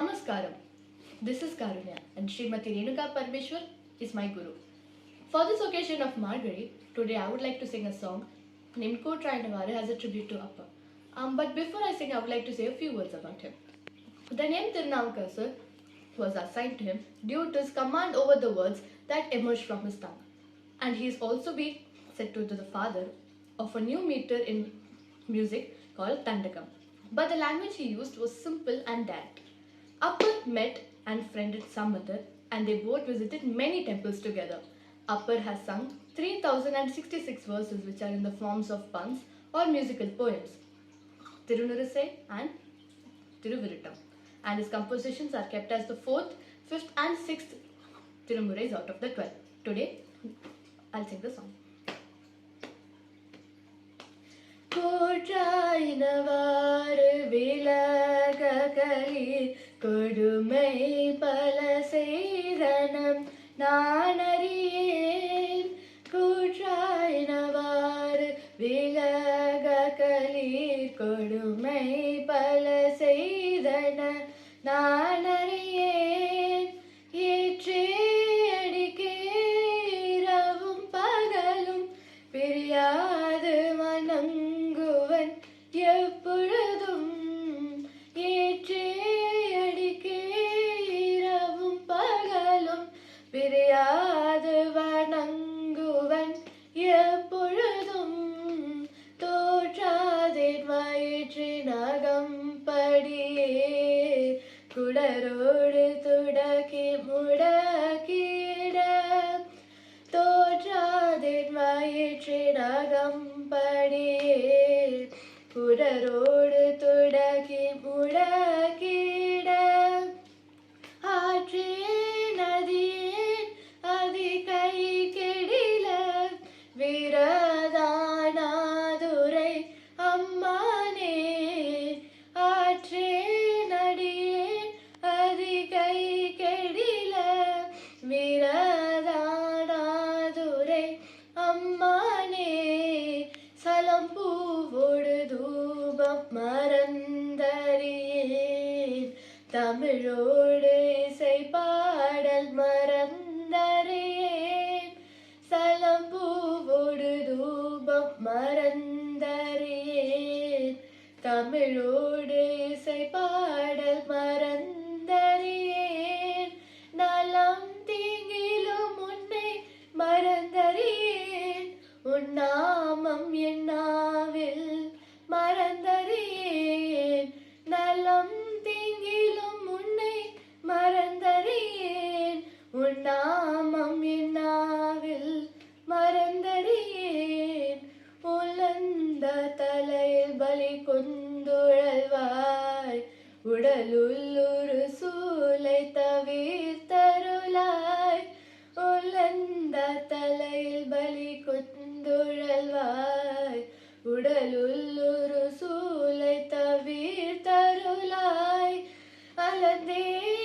Namaskaram. This is Karunya and Srimati Renuka Parmeshwar is my guru. For this occasion of Margari, today I would like to sing a song named Kotrayanavara as a tribute to Appa. Um, but before I sing, I would like to say a few words about him. The name Tirunavukasar was assigned to him due to his command over the words that emerged from his tongue. And he is also been said to be the father of a new meter in music called Tandakam. But the language he used was simple and direct. Upper met and friended Samadhar and they both visited many temples together. Upper has sung 3066 verses which are in the forms of puns or musical poems, Tirunarisai and Tiruviritam, and his compositions are kept as the 4th, 5th and 6th Tirumurais out of the 12. Today, I'll sing the song. Kotrainavaru பகலில் கொடுமை பல செய்தனம் நான் அறியேன். கூற்றாயினவாறு கலீர் கொடுமை பல செய்தன நான் அறியேன். ಕುಡರೋಡು ತುಡಕಿ ಮುಡಕಿಡ ತೋಟಾದಿರ್ಮಯಿಟ್ರಿಡಗಂಪಡಿ ಕುಡರೋಡು தமிழோடு இசை பாடல் மறந்தறியேன். சலம்பூவோடு தூபம் மறந்தறியேன். தமிழோடு தலையில் பலி கொண்டுழல்வாய். உடலுள் ஒரு சூலை தவிர்த்தருளாய். உலந்த தலையில் பலி கொண்டுழல்வாய். உடலுள் ஒரு சூலை தவிர்த்தருளாய். அலந்தே